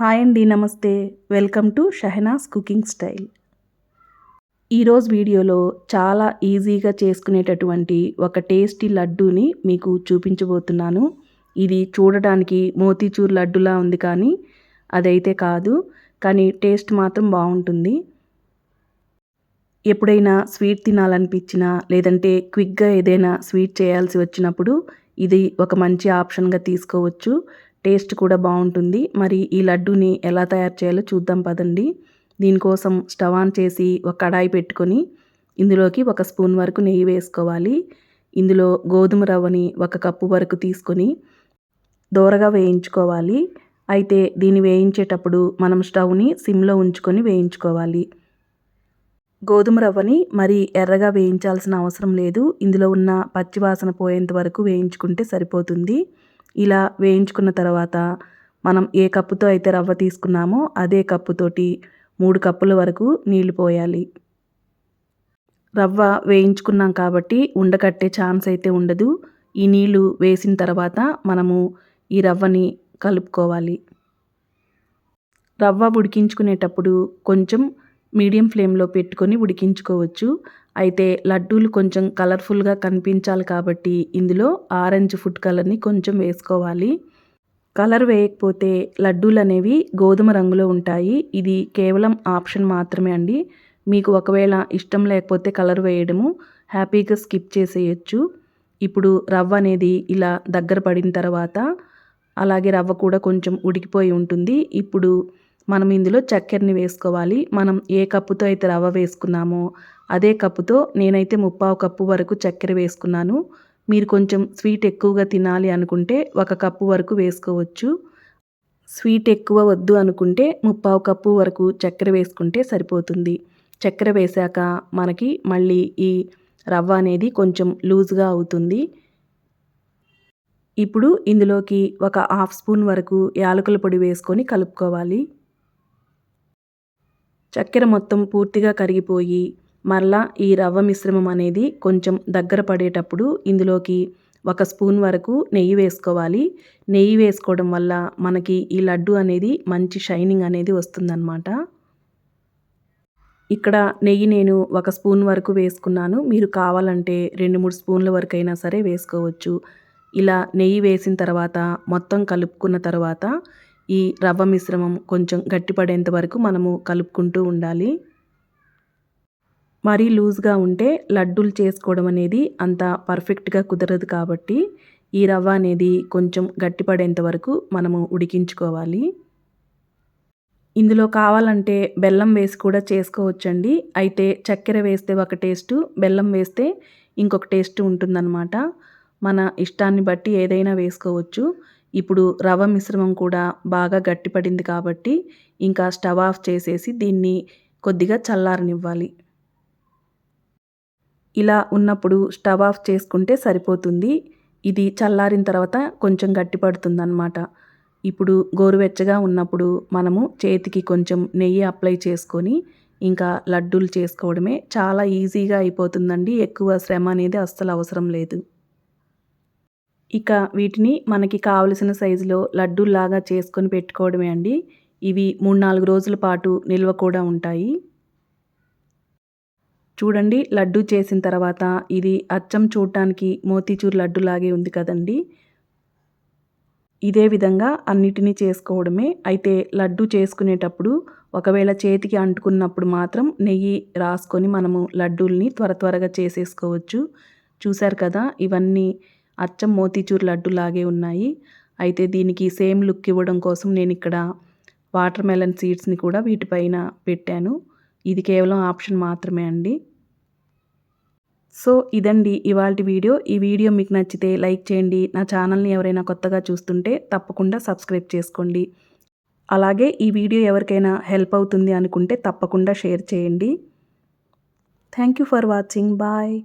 Hi అండి నమస్తే. Welcome to Shahnaz cooking style. ఈరోజు వీడియోలో చాలా ఈజీగా చేసుకునేటటువంటి ఒక టేస్టీ లడ్డూని మీకు చూపించబోతున్నాను. ఇది చూడడానికి మోతీచూర్ లడ్డులా ఉంది కానీ అదైతే కాదు. కానీ టేస్ట్ మాత్రం బాగుంటుంది. ఎప్పుడైనా స్వీట్ తినాలనిపించినా లేదంటే క్విక్గా ఏదైనా స్వీట్ చేయాల్సి వచ్చినప్పుడు ఇది ఒక మంచి ఆప్షన్గా తీసుకోవచ్చు. టేస్ట్ కూడా బాగుంటుంది. మరి ఈ లడ్డూని ఎలా తయారు చేయాలో చూద్దాం పదండి. దీనికోసం స్టవ్ ఆన్ చేసి ఒక కడాయి పెట్టుకొని ఇందులోకి ఒక స్పూన్ వరకు నెయ్యి వేసుకోవాలి. ఇందులో గోధుమ రవ్వని ఒక కప్పు వరకు తీసుకొని దోరగా వేయించుకోవాలి. అయితే దీన్ని వేయించేటప్పుడు మనం స్టవ్ని సిమ్లో ఉంచుకొని వేయించుకోవాలి. గోధుమ రవ్వని మరి ఎర్రగా వేయించాల్సిన అవసరం లేదు. ఇందులో ఉన్న పచ్చివాసన పోయేంత వరకు వేయించుకుంటే సరిపోతుంది. ఇలా వేయించుకున్న తర్వాత మనం ఏ కప్పుతో అయితే రవ్వ తీసుకున్నామో అదే కప్పుతోటి మూడు కప్పుల వరకు నీళ్ళు పోయాలి. రవ్వ వేయించుకున్నాం కాబట్టి ఉండకట్టే ఛాన్స్ అయితే ఉండదు. ఈ నీళ్ళు వేసిన తర్వాత మనము ఈ రవ్వని కలుపుకోవాలి. రవ్వ ఉడికించుకునేటప్పుడు కొంచెం మీడియం ఫ్లేమ్లో పెట్టుకొని ఉడికించుకోవచ్చు. అయితే లడ్డూలు కొంచెం కలర్ఫుల్గా కనిపించాలి కాబట్టి ఇందులో ఆరెంజ్ ఫుడ్ కలర్ని కొంచెం వేసుకోవాలి. కలర్ వేయకపోతే లడ్డూలు అనేవి గోధుమ రంగులో ఉంటాయి. ఇది కేవలం ఆప్షన్ మాత్రమే అండి. మీకు ఒకవేళ ఇష్టం లేకపోతే కలర్ వేయడము హ్యాపీగా స్కిప్ చేసేయచ్చు. ఇప్పుడు రవ్వ అనేది ఇలా దగ్గర పడిన తర్వాత అలాగే రవ్వ కూడా కొంచెం ఉడికిపోయి ఉంటుంది. ఇప్పుడు మనం ఇందులో చక్కెరని వేసుకోవాలి. మనం ఏ కప్పుతో అయితే రవ్వ వేసుకున్నామో అదే కప్పుతో నేనైతే ముప్పావు కప్పు వరకు చక్కెర వేసుకున్నాను. మీరు కొంచెం స్వీట్ ఎక్కువగా తినాలి అనుకుంటే ఒక కప్పు వరకు వేసుకోవచ్చు. స్వీట్ ఎక్కువ వద్దు అనుకుంటే ముప్పావు కప్పు వరకు చక్కెర వేసుకుంటే సరిపోతుంది. చక్కెర వేశాక మనకి మళ్ళీ ఈ రవ్వ అనేది కొంచెం లూజ్గా అవుతుంది. ఇప్పుడు ఇందులోకి ఒక హాఫ్ స్పూన్ వరకు యాలకుల పొడి వేసుకొని కలుపుకోవాలి. చక్కెర మొత్తం పూర్తిగా కరిగిపోయి మరలా ఈ రవ్వ మిశ్రమం అనేది కొంచెం దగ్గర పడేటప్పుడు ఇందులోకి ఒక స్పూన్ వరకు నెయ్యి వేసుకోవాలి. నెయ్యి వేసుకోవడం వల్ల మనకి ఈ లడ్డు అనేది మంచి షైనింగ్ అనేది వస్తుందన్నమాట. ఇక్కడ నెయ్యి నేను ఒక స్పూన్ వరకు వేసుకున్నాను. మీరు కావాలంటే రెండు మూడు స్పూన్ల వరకు అయినా సరే వేసుకోవచ్చు. ఇలా నెయ్యి వేసిన తర్వాత మొత్తం కలుపుకున్న తర్వాత ఈ రవ్వ మిశ్రమం కొంచెం గట్టిపడేంత వరకు మనము కలుపుకుంటూ ఉండాలి. మరీ లూజ్గా ఉంటే లడ్డూలు చేసుకోవడం అనేది అంత పర్ఫెక్ట్గా కుదరదు కాబట్టి ఈ రవ్వ అనేది కొంచెం గట్టిపడేంత వరకు మనము ఉడికించుకోవాలి. ఇందులో కావాలంటే బెల్లం వేసి కూడా చేసుకోవచ్చండి. అయితే చక్కెర వేస్తే ఒక టేస్టు బెల్లం వేస్తే ఇంకొక టేస్ట్ ఉంటుందన్నమాట. మన ఇష్టాన్ని బట్టి ఏదైనా వేసుకోవచ్చు. ఇప్పుడు రవ్వ మిశ్రమం కూడా బాగా గట్టిపడింది కాబట్టి ఇంకా స్టవ్ ఆఫ్ చేసేసి దీన్ని కొద్దిగా చల్లారనివ్వాలి. ఇలా ఉన్నప్పుడు స్టవ్ ఆఫ్ చేసుకుంటే సరిపోతుంది. ఇది చల్లారిన తర్వాత కొంచెం గట్టిపడుతుంది అనమాట ఇప్పుడు గోరువెచ్చగా ఉన్నప్పుడు మనము చేతికి కొంచెం నెయ్యి అప్లై చేసుకొని ఇంకా లడ్డూలు చేసుకోవడమే చాలా ఈజీగా అయిపోతుందండి. ఎక్కువ శ్రమ అనేది అస్సలు అవసరం లేదు. ఇక వీటిని మనకి కావలసిన సైజులో లడ్డూల్లాగా చేసుకొని పెట్టుకోవడమే అండి. ఇవి మూడు నాలుగు రోజుల పాటు నిల్వ కూడా ఉంటాయి. చూడండి లడ్డు చేసిన తర్వాత ఇది అచ్చం చూడటానికి మోతీచూర్ లడ్డులాగే ఉంది కదండి. ఇదే విధంగా అన్నిటినీ చేసుకోవడమే. అయితే లడ్డు చేసుకునేటప్పుడు ఒకవేళ చేతికి అంటుకున్నప్పుడు మాత్రం నెయ్యి రాసుకొని మనము లడ్డూల్ని త్వర త్వరగా చేసేసుకోవచ్చు. చూశారు కదా ఇవన్నీ అచ్చం మోతీచూర్ లడ్డు లాగే ఉన్నాయి. అయితే దీనికి సేమ్ లుక్ ఇవ్వడం కోసం నేను ఇక్కడ వాటర్ మెలన్ సీడ్స్ని కూడా వీటిపైన పెట్టాను. ఇది కేవలం ఆప్షన్ మాత్రమే అండి. సో ఇదండి ఇవాళ వీడియో. ఈ వీడియో మీకు నచ్చితే లైక్ చేయండి. నా ఛానల్ని ఎవరైనా కొత్తగా చూస్తుంటే తప్పకుండా సబ్స్క్రైబ్ చేసుకోండి. అలాగే ఈ వీడియో ఎవరికైనా హెల్ప్ అవుతుంది అనుకుంటే తప్పకుండా షేర్ చేయండి. Thank you for watching. Bye.